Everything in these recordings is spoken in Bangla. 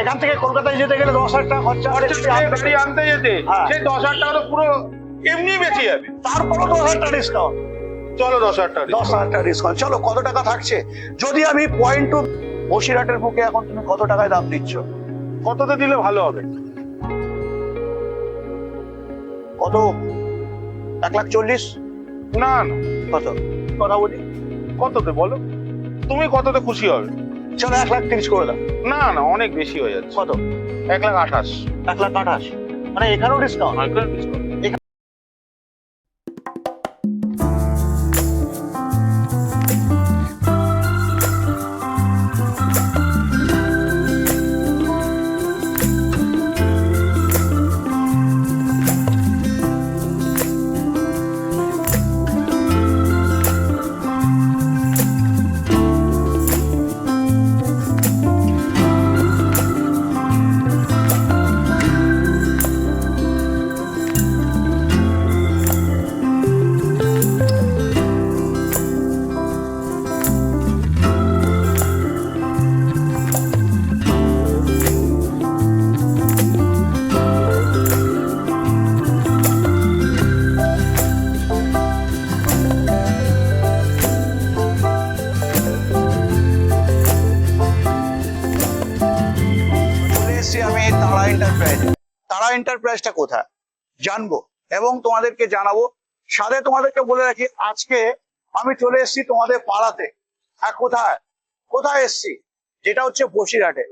এখান থেকে কলকাতায় যেতে গেলে দশ হাজার টাকা খরচা গাড়ি আনতে যেতে হ্যাঁ। সেই দশ হাজার টাকা তো পুরো এমনি বেঁচে যাবে। তারপরও দশ হাজার টাকা ডিসকাউন্ট চলো দশ হাজার টাকা দশ হাজার টাকা ডিসকাউন্ট চলো কত টাকা থাকছে? যদি আমি পয়েন্ট টু বসিরহাটের বুকে এখন তুমি কত টাকায় দাম দিচ্ছ? কততে দিলে ভালো হবে? কত? এক লাখ চল্লিশ? না না। কত? কথা বলি। কততে বলো? তুমি কততে খুশি হবে? চলো এক লাখ তিরিশ করে দাও। না না অনেক বেশি হয়ে যাচ্ছে। কত? এক লাখ আঠাশ। এক লাখ আঠাশ। মানে এখানেও ডিসকাউন্ট চলে এন্টারপ্রাইজটা কোথায়? জানব এবং তোমাদেরকে জানাব। সাথে তোমাদেরকে বলে রাখি, আজকে আমি চলে এসেছি তোমাদের পাড়াতে। হ্যাঁ কোথায়? কোথায় এসেছি? যেটা হচ্ছে বসিরহাটে।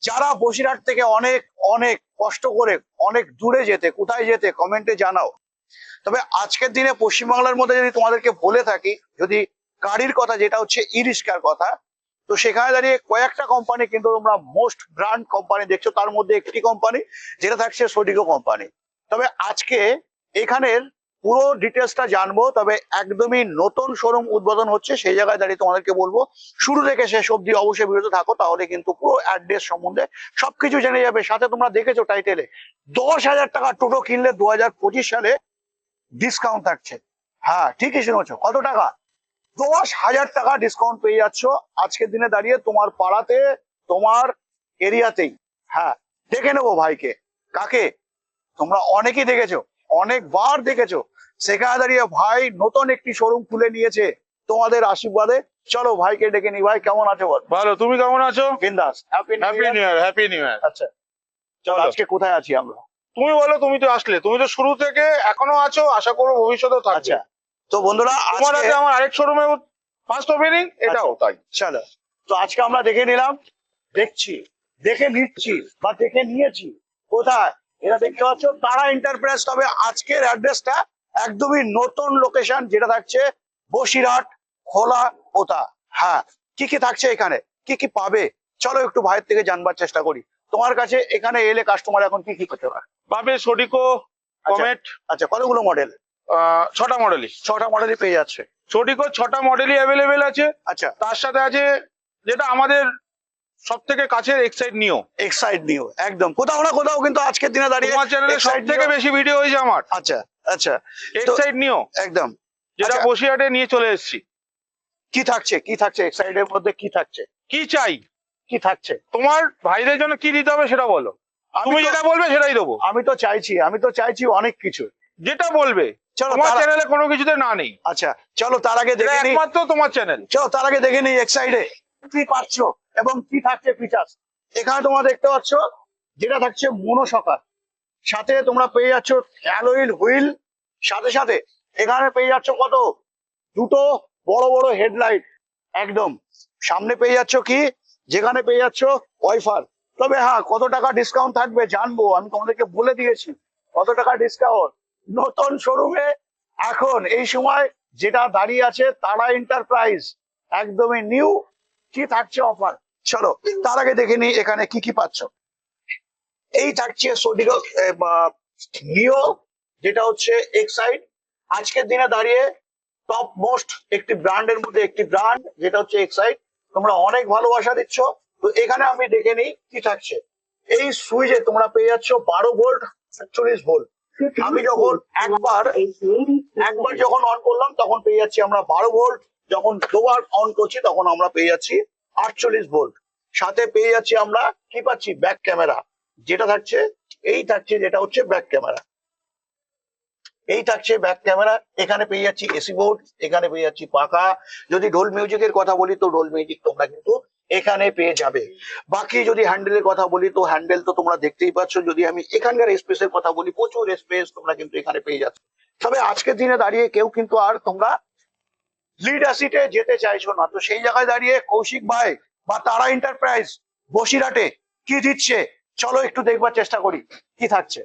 যারা বসিরহাট থেকে অনেক অনেক কষ্ট করে, অনেক দূরে যেতে, কোথায় যেতে কমেন্টে জানাও। তবে আজকের দিনে পশ্চিমবাংলার মধ্যে যদি তোমাদেরকে বলে থাকি, যদি গাড়ির কথা, যেটা হচ্ছে ই রিক্সার কথা তো সেখানে দাঁড়িয়ে কয়েকটা কোম্পানি কিন্তু তোমরা মোস্ট ব্র্যান্ড কোম্পানি দেখছ, তার মধ্যে একটি কোম্পানি যেটা থাকছে সোডিকো কোম্পানি তবে আজকে এখানের পুরো ডিটেলসটা জানব, তবে একদমই নতুন শোরুম উদ্বোধন হচ্ছে, সেই জায়গায় দাঁড়িয়ে তোমাদেরকে বলব, শুরু থেকে শেষ অব্দি অবশ্যই বিরত থাকো, তাহলে কিন্তু পুরো অ্যাড্রেস সম্বন্ধে সবকিছু জেনে যাবে। সাথে তোমরা দেখেছ টাইটেলে দশ হাজার টাকা টোটো কিনলে দু হাজার পঁচিশ সালে ডিসকাউন্ট থাকছে। হ্যাঁ ঠিকই শুনেছো। কত টাকা? দশ হাজার টাকা ডিসকাউন্ট পেয়ে যাচ্ছ। আজকের দিনে দাঁড়িয়ে তোমার পাড়াতে তোমার এরিয়াতেই। হ্যাঁ দেখে নেব ভাইকে। কাকে? তোমরা অনেকেই দেখেছ অনেকবার দেখেছ। সেখানে দাঁড়িয়ে ভাই নতুন একটি শোরুম খুলে নিয়েছে তোমাদের আশীর্বাদে। চলো ভাইকে ডেকে নি ভাই কেমন আছো বল? ভালো তুমি কেমন আছো? বিন্দাস। Happy happy new year happy new year আচ্ছা চলো। আজকে কোথায় আছি আমরা? তুমি বলো তুমি তো আসলে। তুমি তো শুরু থেকে এখনও আছো আশা করো ভবিষ্যতেও থাকবে। আচ্ছা তো বন্ধুরা আজকে আছে আমার আরেক শোরুমে ফার্স্ট ওপেনিং এটাও তাই। চলো। তো আজকে আমরা দেখে নিলাম দেখছি দেখে নিচ্ছি বা দেখে নিয়েছি কোথায়। এটা দেখতে পাচ্ছ তারা এন্টারপ্রাইজ তবে আজকের অ্যাড্রেসটা একদমই নতুন লোকেশন যেটা থাকছে বসিরহাট খোলা পোতা হ্যাঁ কি কি থাকছে এখানে? কি কি পাবে? চলো একটু ভাইয়ের থেকে জানবার চেষ্টা করি। তোমার কাছে এখানে এলে কাস্টমার এখন কি কি করতে পারে? পাবে সোডিকো কমেট আচ্ছা কতগুলো মডেল ছটা মডেলই ছটা মডেলই পেয়ে যাচ্ছে। সোডিকো ছটা মডেলই অ্যাভেলেবেল আছে। আচ্ছা। তার সাথে আছে যেটা আমাদের সব থেকে কাছের এক্সাইড নিও এক্সাইড নিও একদম। কোথাও না কোথাও কিন্তু আজকের দিনে দাঁড়িয়ে তোমার চ্যানেলে সব থেকে বেশি ভিডিও হয়েছে আমার। আচ্ছা আচ্ছা। এক্সাইড নিও একদম। যেটা আচ্ছা। বসিরহাটে নিয়ে চলে এসেছি। কি থাকছে? কি থাকছে এক্সাইডের মধ্যে? কি থাকছে? কি চাই? কি থাকছে? তোমার ভাইদের জন্য কি দিতে হবে সেটা বলো। আমি তুমি যেটা বলবে সেটাই দেবো। আমি তো চাইছি আমি তো চাইছি অনেক কিছু। যেটা বলবে তোমার চ্যানেলে কোনো কিছুতে না নেই। আচ্ছা চলো তার আগে দেখে নিই। একমাত্র তোমার চ্যানেল চলো তার আগে দেখে নিই এক্সাইডে কি পাচ্ছ এবং কি থাকছে ফিচার্স এখানে তোমরা দেখতে পাচ্ছ যেটা থাকছে মনোসকার সাথে তোমরা পেয়ে যাচ্ছ অ্যালোইল হুইল সাথে সাথে এখানে পেয়ে যাচ্ছ কত? দুটো বড় বড় হেডলাইট একদম। সামনে পেয়ে যাচ্ছ কি? যেখানে পেয়ে যাচ্ছ ওয়াইফার তবে হ্যাঁ কত টাকা ডিসকাউন্ট থাকবে জানব। আমি তোমাদেরকে বলে দিয়েছি কত টাকা ডিসকাউন্ট নতুন শোরুমে এখন এই সময় যেটা দাঁড়িয়ে আছে তারা এন্টারপ্রাইজ একদমই নিউ কি থাকছে অফার চলো, তার আগে দেখে নিই এখানে কি কি পাচ্ছ। এই থাকছে সোডিগো নিও যেটা হচ্ছে এক্সাইড আজকের দিনে দাঁড়িয়ে টপ মোস্ট একটি ব্র্যান্ডের মধ্যে একটি ব্র্যান্ড যেটা হচ্ছে এক্সাইড তোমরা অনেক ভালোবাসা দিচ্ছ। তো এখানে আমি দেখে নিই কি থাকছে। এই সুইচে তোমরা পেয়ে যাচ্ছ বারো ভোল্ট একচল্লিশ ভোল্ট আমি যখন একবার একবার যখন অন করলাম, তখন পেয়ে যাচ্ছি আমরা বারো ভোল্ট যখন দুবার অন করছি, তখন আমরা পেয়ে যাচ্ছি আটচল্লিশ ভোল্ট সাথে পেয়ে যাচ্ছি আমরা কি পাচ্ছি? ব্যাক ক্যামেরা যেটা থাকছে, এই থাকছে যেটা হচ্ছে ব্যাক ক্যামেরা এই থাকছে ব্যাক ক্যামেরা এখানে পেয়ে যাচ্ছি এসি বোর্ড এখানে পেয়ে যাচ্ছি পাকা যদি ডোল মিউজিকের কথা বলি, তো ডোল মিউজিক তোমরা কিন্তু এখানে পেয়ে যাবে। বাকি যদি হ্যান্ডেলের কথা বলি তো হ্যান্ডেল তো তোমরা দেখতেই পাচ্ছ। যদি আমি এখানকার স্পেসের কথা বলি প্রচুর স্পেস তোমরা কিন্তু এখানে পেয়ে যাচ্ছ। তবে আজকের দিনে দাঁড়িয়ে কেউ কিন্তু আর তোমরা লিড অ্যাসিটে যেতে চাইছো না। তো সেই জায়গায় দাঁড়িয়ে কৌশিক ভাই বা তারা এন্টারপ্রাইজ বসিরহাটে কি দিচ্ছে? চলো একটু দেখবার চেষ্টা করি কি থাকছে।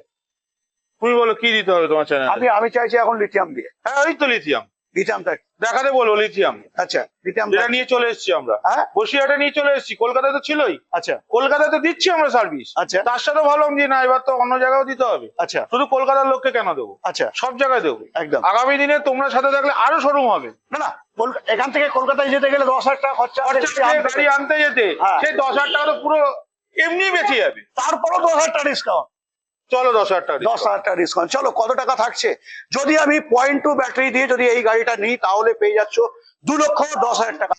তুমি বলো কি দিতে হবে তোমার চ্যানেল আমি আমি চাইছি এখন লিথিয়াম দিয়ে। হ্যাঁ ওই তো লিথিয়াম লিথিয়াম থাক দেখাতে বলব লিথিয়াম আচ্ছা লিথিয়াম নিয়ে চলে এসেছি আমরা। হ্যাঁ? নিয়ে চলে এসেছি কলকাতায় তো ছিলই। আচ্ছা। কলকাতাতে দিচ্ছি আমরা সার্ভিস আচ্ছা। তার সাথে ভাবলাম যে না এবার তো অন্য জায়গাও দিতে হবে। আচ্ছা। শুধু কলকাতার লোককে কেন দেবো? আচ্ছা। সব জায়গায় দেবো। একদম। আগামী দিনে তোমরা সাথে থাকলে আরও শোরুম হবে। না না এখান থেকে কলকাতায় যেতে গেলে দশ হাজার টাকা খরচা গাড়ি আনতে যেতে। হ্যাঁ। সেই দশ হাজার টাকা তো পুরো এমনি বেঁচে যাবে। তারপরও দশ হাজার টাকা ডিসকাউন্ট চলো দশ হাজার টাকা দশ হাজার টাকা ডিসকাউন্ট চলো, কত টাকা থাকছে? যদি আমি পয়েন্ট টু ব্যাটারি দিয়ে যদি এই গাড়িটা নিই, তাহলে পেয়ে যাচ্ছ দু লক্ষ দশ হাজার টাকা।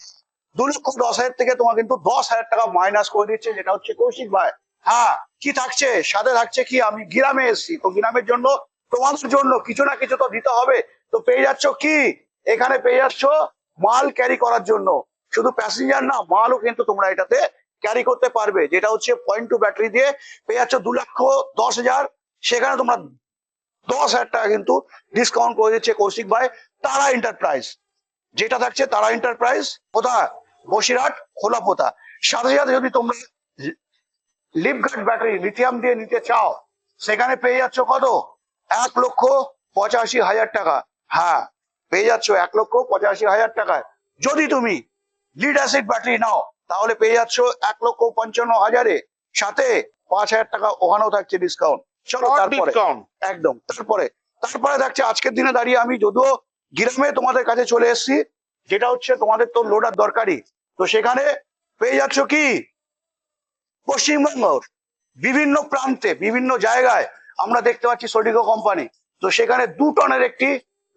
দু লক্ষ দশ হাজার থেকে তোমার কিন্তু দশ হাজার টাকা মাইনাস করে দিচ্ছে, যেটা হচ্ছে কৌশিক ভাই। হ্যাঁ কি থাকছে? সাথে থাকছে কি? আমি গ্রামে এসেছি, তো গ্রামের জন্য, তোমাদের জন্য কিছু না কিছু তো দিতে হবে। তো পেয়ে যাচ্ছ কি? এখানে পেয়ে যাচ্ছ মাল ক্যারি করার জন্য। শুধু প্যাসেঞ্জার না, মালও কিন্তু তোমরা এটাতে ক্যারি করতে পারবে, যেটা হচ্ছে পয়েন্ট টু ব্যাটারি দিয়ে পেয়ে যাচ্ছ দু লক্ষ দশ হাজার। সেখানে তোমরা দশ হাজার টাকা কিন্তু ডিসকাউন্ট করে দিচ্ছে কৌশিক ভাই, তারা এন্টারপ্রাইজ যেটা থাকছে তারা এন্টারপ্রাইজ কোথায় বসিরহাট খোলাপোতা সাথে সাথে যদি তোমরা লিপগার্ড ব্যাটারি লিথিয়াম দিয়ে নিতে চাও, সেখানে পেয়ে যাচ্ছ কত? এক লক্ষ পঁচাশি হাজার টাকা। হ্যাঁ পেয়ে যাচ্ছ এক লক্ষ পঁচাশি হাজার টাকায়। যদি তুমি লিড অ্যাসিড ব্যাটারি নাও তাহলে পেয়ে যাচ্ছ এক লক্ষ পঞ্চান্ন হাজারে। সাথে পাঁচ হাজার টাকা ওখানেও থাকছে ডিসকাউন্ট চলো তারপরে। একদম তারপরে। তারপরে থাকছে আজকের দিনে দাঁড়িয়ে আমি যদিও গ্রামে তোমাদের কাছে চলে এসেছি যেটা হচ্ছে তোমাদের তো লোডার দরকারি তো সেখানে পেয়ে যাচ্ছ কি? পশ্চিমবঙ্গ বিভিন্ন প্রান্তে বিভিন্ন জায়গায় আমরা দেখতে পাচ্ছি সোডিগো কোম্পানি তো সেখানে দু টনের একটি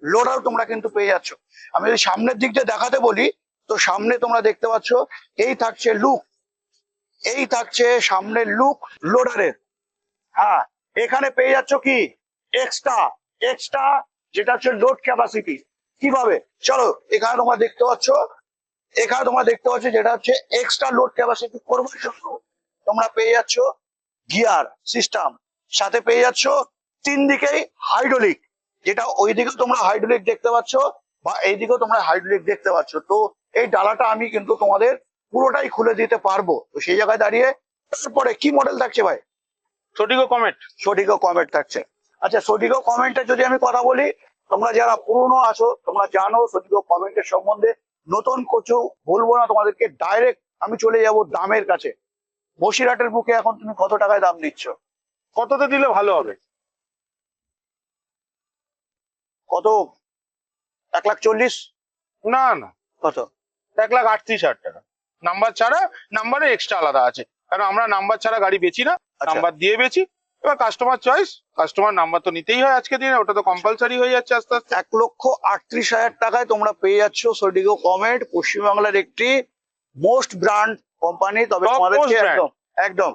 লোডার তোমরা কিন্তু পেয়ে যাচ্ছ। আমি যদি সামনের দিক দিয়ে দেখাতে বলি তো সামনে তোমরা দেখতে পাচ্ছ, এই থাকছে লুক এই থাকছে সামনের লুক লোডারের হ্যাঁ এখানে পেয়ে যাচ্ছ কি? এক্সট্রা এক্সট্রা যেটা হচ্ছে লোড ক্যাপাসিটি কীভাবে? চলো, এখানে তোমরা দেখতে পাচ্ছ, এখানে তোমরা দেখতে পাচ্ছ যেটা হচ্ছে এক্সট্রা লোড ক্যাপাসিটি করবার জন্য তোমরা পেয়ে যাচ্ছ গিয়ার সিস্টেম সাথে পেয়ে যাচ্ছ তিন দিকেই হাইড্রোলিক যেটা ওইদিকেও তোমরা হাইড্রোলিক দেখতে পাচ্ছ বা এইদিকেও তোমরা হাইড্রোলিক দেখতে পাচ্ছ। তো এই ডালাটা আমি কিন্তু তোমাদের পুরোটাই খুলে দিতে পারব। তো সেই জায়গায় দাঁড়িয়ে তারপরে কি মডেল থাকছে ভাই? সঠিক কমেন্ট সঠিকও কমেন্ট থাকছে। আচ্ছা সঠিকও কমেন্টে যদি আমি কথা বলি তোমরা যারা পুরনো আছো তোমরা জানো সঠিকও কমেন্টের সম্বন্ধে নতুন কিছু বলব না তোমাদেরকে ডাইরেক্ট আমি চলে যাব দামের কাছে। বসিরহাটের বুকে এখন তুমি কত টাকায় দাম নিচ্ছ? কততে দিলে ভালো হবে? কত? এক লাখ চল্লিশ? না না। কত? এক লাখ আটত্রিশ হাজার টাকা। নাম্বার ছাড়া নাম্বারে এক্সট্রা আলাদা আছে। কারণ আমরা নাম্বার ছাড়া গাড়ি বেচি না আচ্ছা। নাম্বার দিয়ে বেচি। এবার কাস্টমার চয়েস কাস্টমার নাম্বার তো নিতেই হয় আজকে দিনে ওটা তো কম্পালসারি হয়ে যাচ্ছে আস্তে আস্তে। এক লক্ষ আটত্রিশ হাজার টাকায় তোমরা পেয়ে যাচ্ছ সডিগো কমেট পশ্চিমবাংলার একটি মোস্ট ব্র্যান্ড কোম্পানি তবে তোমাদেরকে একদম একদম।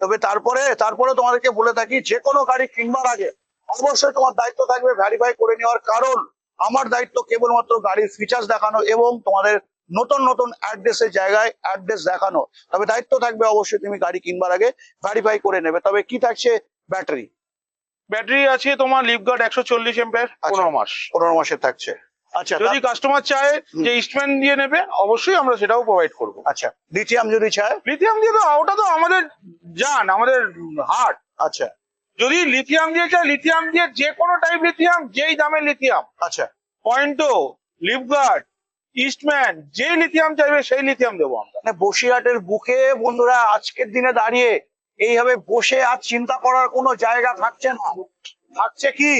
তবে তারপরে তারপরে তোমাদেরকে বলে থাকি যে কোনো গাড়ি কিনবার আগে অবশ্যই তোমার দায়িত্ব থাকবে ভ্যারিফাই করে নেওয়ার কারণ আমার দায়িত্ব কেবলমাত্র গাড়ির ফিচার্স দেখানো এবং তোমাদের নতুন নতুন অ্যাড্রেসের জায়গায় অ্যাড্রেস দেখানো। তবে দায়িত্ব থাকবে অবশ্যই তুমি গাড়ি কিনবার আগে ভ্যারিফাই করে নেবে। তবে কি থাকছে ব্যাটারি ব্যাটারি আছে তোমার লিপগার্ড একশো চল্লিশ এম্পের পনেরো মাস। পনেরো মাসের থাকছে। আচ্ছা যদি কাস্টমার চায় যে ইস্টম্যান দিয়ে নেবে অবশ্যই আমরা সেটাও প্রোভাইড করব। আচ্ছা লিথিয়াম যদি চায়? লিথিয়াম দিয়ে তো ওটা তো আমাদের জান আমাদের হার্ট আচ্ছা। যদি লিথিয়াম দিয়ে চায় লিথিয়াম দিয়ে যে কোনো টাইপ লিথিয়াম যেই দামের লিথিয়াম আচ্ছা। পয়েন্টো লিপগার্ড ইস্টম্যান যে লিথিয়াম চাইবে সেই লিথিয়াম দেবো আমরা। মানে বসিরহাটের বুকে বন্ধুরা আজকের দিনে দাঁড়িয়ে এইভাবে বসে আর চিন্তা করার কোনো জায়গা থাকছে না। থাকছে কি?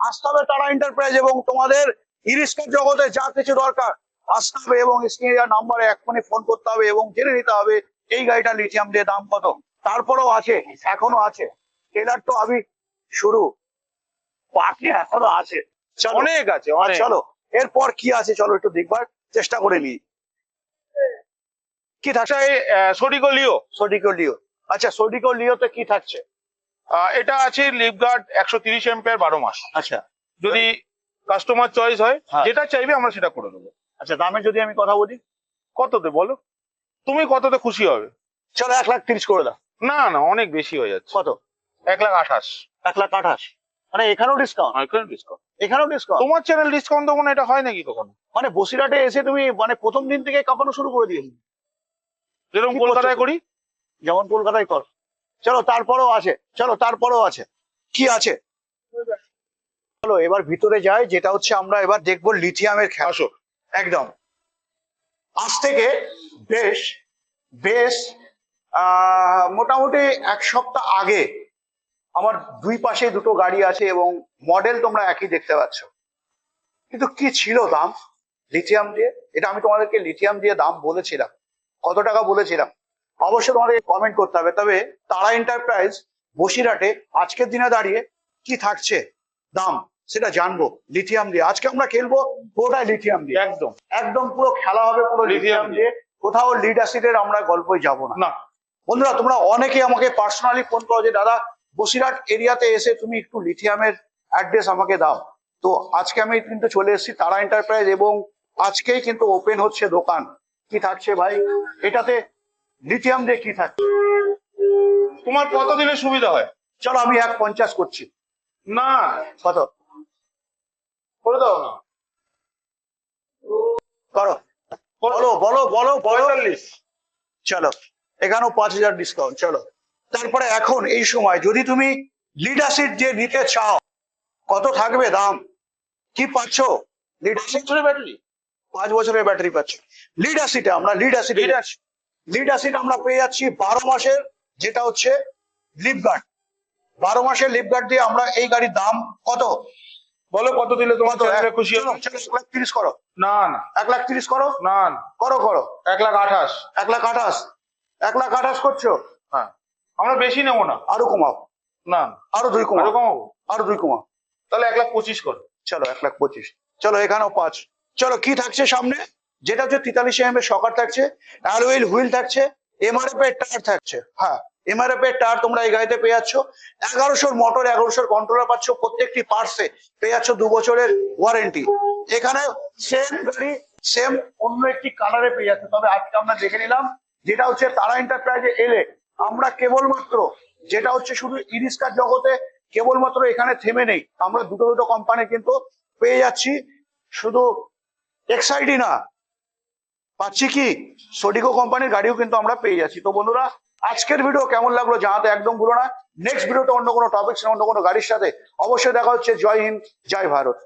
আসতে হবে তারা এন্টারপ্রাইজ এবং তোমাদের ইরিস্কার জগতে যা কিছু দরকার আসতে হবে এবং স্ক্রিনে নাম্বারে এক্ষুনি ফোন করতে হবে এবং জেনে নিতে হবে এই গাড়িটা লিথিয়াম দিয়ে দাম কত। তারপরেও আছে এখনও আছে। টেলার তো আমি শুরু। বাকি এখনও আছে। অনেক আছে চলো। এরপর কি আছে চলো একটু দেখবার। চেষ্টা করে নি কি থাকছে? সোডিকো লিও সোডিকো লিও আচ্ছা সোডিকো লিওতে কি থাকছে? এটা আছে লিপগার্ড একশো তিরিশ এম্পিয়ার বারো মাস। আচ্ছা। যদি কাস্টমার চয়েস হয় হ্যাঁ। যেটা চাইবে আমরা সেটা করে দেবো। আচ্ছা দামে যদি আমি কথা বলি কততে বলো? তুমি কততে খুশি হবে? চলো এক লাখ তিরিশ করে দাও। না না অনেক বেশি হয়ে যাচ্ছে। কত? এক লাখ আঠাশ। এক লাখ আঠাশ। মানে এখানেও ডিসকাউন্ট ডিসকাউন্ট এখানেও ডিসকাউন্ট তোমার চ্যানেল ডিসকাউন্ট দেবো না এটা হয় নাকি কখনো? মানে বসিরহাটে এসে তুমি মানে প্রথম দিন থেকে কাঁপানো শুরু করে দিয়েছি। যেরকম কলকাতায় করি। যেমন কলকাতায় কর। চলো তারপরেও আছে চলো তারপরেও আছে কি আছে? চলো এবার ভিতরে যাই যেটা হচ্ছে আমরা এবার দেখব লিথিয়ামের খেলা। একদম। আজ থেকে বেশ বেশ আহ, মোটামুটি এক সপ্তাহ আগে আমার দুই পাশে দুটো গাড়ি আছে এবং মডেল তোমরা একই দেখতে পাচ্ছ। কিন্তু কি ছিল দাম? লিথিয়াম দিয়ে? এটা আমি তোমাদেরকে লিথিয়াম দিয়ে দাম বলেছিলাম। কত টাকা বলেছিলাম? অবশ্যই তোমাদেরকে কমেন্ট করতে হবে। তবে তারা এন্টারপ্রাইজ বসিরহাটে আজকের দিনে দাঁড়িয়ে কি থাকছে? দাম সেটা জানব লিথিয়াম দিয়ে। আজকে আমরা খেলব পুরোটাই লিথিয়াম দিয়ে। একদম। একদম পুরো খেলা হবে পুরো লিথিয়াম দিয়ে। কোথাও লিড অ্যাসিডের আমরা গল্পই যাব না। না। বন্ধুরা তোমরা অনেকে আমাকে পার্সোনালি ফোন করো যে দাদা বসিরহাট এরিয়াতে এসে তুমি একটু লিথিয়ামের অ্যাড্রেস আমাকে দাও। তো আজকে আমি কিন্তু চলে এসেছি তারা এন্টারপ্রাইজ এবং আজকেই কিন্তু ওপেন হচ্ছে দোকান। কি থাকছে ভাই? এটাতে লিথিয়াম দিয়ে কি থাকছে? তোমার কত দিনে সুবিধা হয়? চলো আমি এক পঞ্চাশ করছি। না। কত? করে দাও না। করো। বলো বলো বলো বলো। চলো এখানেও পাঁচ হাজার ডিসকাউন্ট চলো। তারপরে এখন এই সময় যদি তুমি লিডারশিপ যে নিতে চাও কত থাকবে দাম? কি পাচ্ছ? লিডারশিপ ব্যাটারি পাঁচ বছরের ব্যাটারি পাচ্ছ। লিডারশিপে আমরা লিডারশিপ লিডারশিপ আমরা পেয়ে যাচ্ছি বারো মাসের যেটা হচ্ছে লিপগার্ড বারো মাসের লিপগার্ড দিয়ে আমরা এই গাড়ির দাম কত? বলো কত দিলে তোমার চ্যানেলে খুশি এক লাখ তিরিশ করো। না না। এক লাখ তিরিশ করো? না। করো করো। এক লাখ আঠাশ। এক লাখ আঠাশ। এক লাখ আঠাশ করছ? আমরা বেশি নেব না। আরও কমাও। না। আরও দুই আরও কমাবো? আরও দুই কমাও। তাহলে এক লাখ পঁচিশ করো। চলো এক লাখ পঁচিশ। চলো এখানেও পাঁচ। চলো কি থাকছে সামনে? যেটা হচ্ছে তেতাল্লিশ এম এর সকার থাকছে অ্যালুইল হুইল থাকছে এমআরএফ এর টায়ার থাকছে। হ্যাঁ এমআরএফ এর টায়ার তোমরা এই গাড়িতে পেয়ে যাচ্ছ। এগারোশোর মোটর এগারোশোর কন্ট্রোলার পাচ্ছ প্রত্যেকটি পার্টসে পেয়ে যাচ্ছ দু বছরের ওয়ারেন্টি এখানে সেম গাড়ি সেম অন্য একটি কালারে পেয়ে যাচ্ছে। তবে আজকে আমরা দেখে নিলাম যেটা হচ্ছে তারা এন্টারপ্রাইজে এলে আমরা কেবলমাত্র, যেটা হচ্ছে শুধু ইরিস্কার জগতে কেবলমাত্র এখানে থেমে নেই, আমরা দুটো দুটো কোম্পানি কিন্তু পেয়ে যাচ্ছি। শুধু এক্সাইডি না, পাচ্ছি কি? সোডিকো কোম্পানির গাড়িও কিন্তু আমরা পেয়ে যাচ্ছি। তো বন্ধুরা, আজকের ভিডিও কেমন লাগল জানাতে একদম ভুলো না। নেক্সট ভিডিওতে অন্য কোনো টপিক অন্য কোনো গাড়ির সাথে অবশ্যই দেখা হচ্ছে। জয় হিন্দ, জয় ভারত।